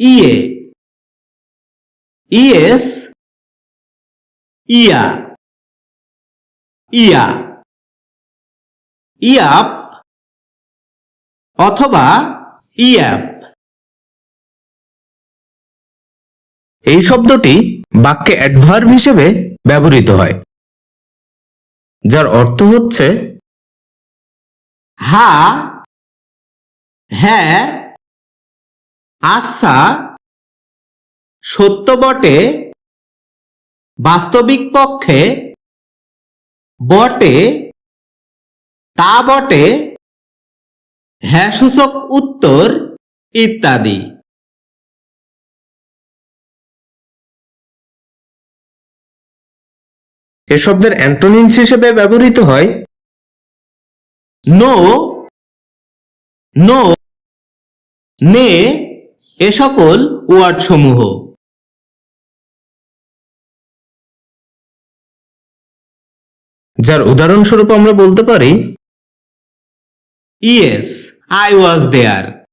Yeah yes, yeah yeah, yup, অথবা yup. এই শব্দটি বাক্যে অ্যাডভার্ব হিসেবে ব্যবহৃত হয়, যার অর্থ হচ্ছে, হা হ্যাঁ আচ্ছা সত্য বটে, বাস্তবিক পক্ষে বটে, তা বটে হ্যাঁ সূচক উত্তর ইত্যাদি। এ শব্দের অ্যান্টোনিমস হিসেবে ব্যবহৃত হয় নো নো, নে এ সকল ওয়ার্ড সমূহ যার উদাহরণস্বরূপ আমরা বলতে পারি ইয়েস আই ওয়াজ দেয়ার।